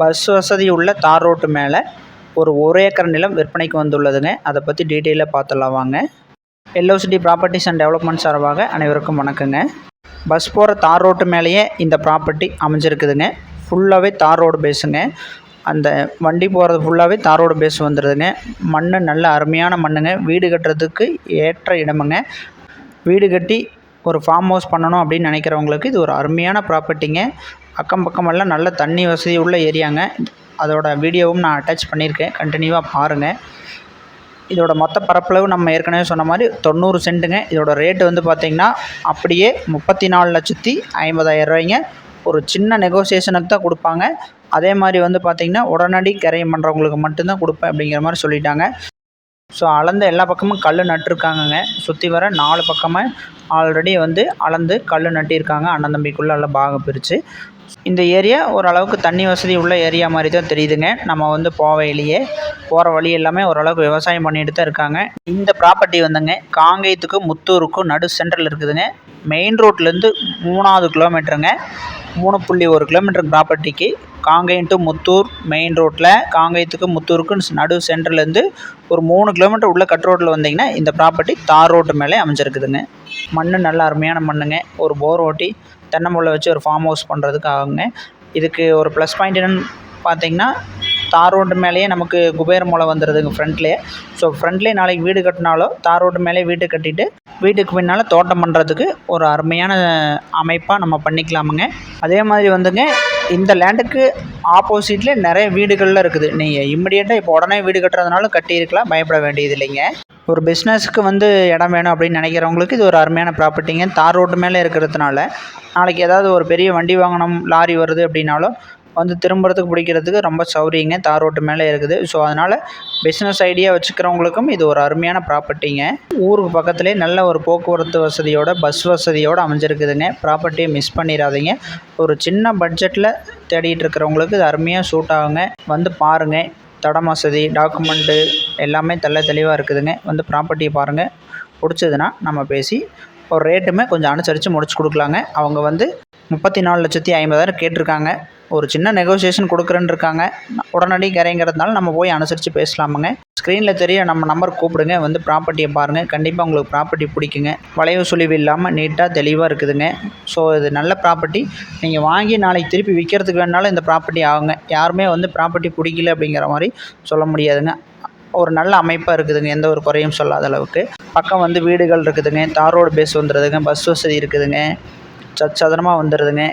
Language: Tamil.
பஸ் வசதி உள்ள தார் ரோட்டு மேலே ஒரு ஒரு ஏக்கர் நிலம் விற்பனைக்கு வந்துள்ளதுங்க. அதை பற்றி டீட்டெயிலாக பார்த்துடலாம் வாங்க. எல்ஓசிடி ப்ராப்பர்ட்டிஸ் அண்ட் டெவலப்மெண்ட் சார்பாக அனைவருக்கும் வணக்கங்க. பஸ் போகிற தார் ரோட்டு மேலேயே இந்த ப்ராப்பர்ட்டி அமைஞ்சிருக்குதுங்க. ஃபுல்லாகவே தார் ரோடு பேஸுங்க அந்த வண்டி போகிறது ஃபுல்லாகவே தார் ரோடு பேஸ் வந்துடுதுங்க மண் நல்ல அருமையான மண்ணுங்க. வீடு கட்டுறதுக்கு ஏற்ற இடமுங்க. வீடு கட்டி ஒரு ஃபார்ம் ஹவுஸ் பண்ணணும் அப்படின்னு நினைக்கிறவங்களுக்கு இது ஒரு அருமையான ப்ராப்பர்ட்டிங்க அக்கம் பக்கமெல்லாம் நல்ல தண்ணி வசதி உள்ள ஏரியாங்க. அதோட வீடியோவும் நான் அட்டாச் பண்ணியிருக்கேன். கண்டினியூவாக பாருங்கள் இதோட மொத்த பரப்பளவு நம்ம ஏற்கனவே சொன்ன மாதிரி தொண்ணூறு சென்ட்டுங்க. இதோட ரேட்டு வந்து பார்த்திங்கன்னா அப்படியே முப்பத்தி நாலு லட்சத்தி ஐம்பதாயிரம் ரூபாய்ங்க. ஒரு சின்ன நெகோசியேஷனுக்கு தான் கொடுப்பாங்க. அதே மாதிரி வந்து பார்த்திங்கன்னா உடனடி கரையம் பண்ணுறவங்களுக்கு மட்டும்தான் கொடுப்பேன் அப்படிங்கிற மாதிரி சொல்லிட்டாங்க. ஸோ அளந்த எல்லா பக்கமும் கல் நட்டிருக்காங்கங்க. சுற்றி வர நாலு பக்கமாக ஆல்ரெடி வந்து அளந்து கல் நட்டியிருக்காங்க அண்ணன் தம்பிக்குள்ளே எல்லாம் பாகம் பிரித்து இந்த ஏரியா ஓரளவுக்கு தண்ணி வசதி உள்ள ஏரியா மாதிரி தான் தெரியுதுங்க. நம்ம வந்து போவையிலேயே போகிற வழி எல்லாமே ஓரளவுக்கு விவசாயம் பண்ணிட்டு தான் இருக்காங்க. இந்த ப்ராப்பர்ட்டி வந்துங்க காங்கேயத்துக்கும் முத்தூருக்கும் நடு சென்ட்ரல் இருக்குதுங்க. மெயின் ரோட்லேருந்து மூணாவது கிலோமீட்டருங்க மூணு புள்ளி ஒரு கிலோமீட்டர் ப்ராப்பர்ட்டிக்கு காங்கை டு முத்தூர் மெயின் ரோட்டில் காங்கயத்துக்கு முத்தூருக்கு நடு சென்டர்லேருந்து ஒரு மூணு கிலோமீட்டர் உள்ள கட் ரோட்டில் வந்தீங்கன்னா இந்த ப்ராப்பர்ட்டி தார் ரோட்டு மேலே அமைஞ்சிருக்குதுங்க. மண் நல்ல அருமையான மண்ணுங்க. ஒரு போர் ஓட்டி தென்னம்புள்ள வச்சு ஒரு ஃபார்ம் ஹவுஸ் பண்ணுறதுக்காகங்க இதுக்கு ஒரு ப்ளஸ் பாயிண்ட் என்னென்னு பார்த்தீங்கன்னா தார் ரோட்டு மேலேயே நமக்கு குபேர மூலம் வந்துடுதுங்க ஃப்ரண்ட்லேயே ஸோ ஃப்ரண்ட்லேயே நாளைக்கு வீடு கட்டினாலோ தார் ரோட்டு மேலே வீடு கட்டிட்டு வீட்டுக்கு பின்னால் தோட்டம் பண்ணுறதுக்கு ஒரு அருமையான அமைப்பாக நம்ம பண்ணிக்கலாமுங்க. அதே மாதிரி வந்துங்க இந்த லேண்டுக்கு ஆப்போசிட்டில் நிறைய வீடுகள்லாம் இருக்குது. நீங்கள் இம்மிடியேட்டாக இப்போ உடனே வீடு கட்டுறதுனால கட்டியிருக்கலாம் பயப்பட வேண்டியது இல்லைங்க. ஒரு பிஸ்னஸுக்கு வந்து இடம் வேணும் அப்படின்னு நினைக்கிறவங்களுக்கு இது ஒரு அருமையான ப்ராப்பர்ட்டிங்க தார் ரோட்டு மேலே இருக்கிறதுனால நாளைக்கு ஏதாவது ஒரு பெரிய வண்டி வாங்கணும் லாரி வருது அப்படின்னாலும் வந்து திரும்புறதுக்கு பிடிக்கிறதுக்கு ரொம்ப சௌரியங்க. தார் ரோட்டு மேலே இருக்குது. ஸோ அதனால் பிஸ்னஸ் ஐடியா வச்சுக்கிறவங்களுக்கும் இது ஒரு அருமையான ப்ராப்பர்ட்டிங்க ஊருக்கு பக்கத்துலேயே நல்ல ஒரு போக்குவரத்து வசதியோட பஸ் வசதியோடு அமைஞ்சிருக்குதுங்க. ப்ராப்பர்ட்டியை மிஸ் பண்ணிடாதீங்க ஒரு சின்ன பட்ஜெட்டில் தேடிட்டு இருக்கிறவங்களுக்கு இது அருமையாக சூட் ஆகுங்க. வந்து பாருங்கள் தடம் வசதி டாக்குமெண்ட்டு எல்லாமே தெல்ல தெளிவாக இருக்குதுங்க. வந்து ப்ராப்பர்ட்டியை பாருங்கள் பிடிச்சதுன்னா நம்ம பேசி ஒரு ரேட்டுமே கொஞ்சம் அனுசரித்து முடிச்சு கொடுக்கலாங்க. அவங்க வந்து முப்பத்தி நாலு லட்சத்தி ஐம்பதாயிரம் கேட்டிருக்காங்க. ஒரு சின்ன நெகோசியேஷன் கொடுக்குறேன்னு இருக்காங்க உடனடி கரைங்கிறதுனால நம்ம போய் அனுசரித்து பேசலாமுங்க. ஸ்க்ரீனில் தெரிய நம்ம நம்பர் கூப்பிடுங்க. வந்து ப்ராப்பர்ட்டியை பாருங்கள் கண்டிப்பாக உங்களுக்கு ப்ராப்பர்ட்டி பிடிக்குங்க. வளைவு சுழிவு இல்லாமல் நீட்டாக தெளிவாக இருக்குதுங்க. ஸோ இது நல்ல ப்ராப்பர்ட்டி நீங்கள் வாங்கி நாளைக்கு திருப்பி விற்கிறதுக்கு வேணாலும் இந்த ப்ராப்பர்ட்டி ஆகுங்க. யாருமே வந்து ப்ராப்பர்ட்டி பிடிக்கல அப்படிங்கிற மாதிரி சொல்ல முடியாதுங்க. ஒரு நல்ல அமைப்பாக இருக்குதுங்க. எந்த ஒரு குறையும் சொல்லாத அளவுக்கு. பக்கம் வந்து வீடுகள் இருக்குதுங்க. தார் ரோடு பேஸ் வந்துடுதுங்க பஸ் வசதி இருக்குதுங்க. சச்சதனமாக வந்துடுதுங்க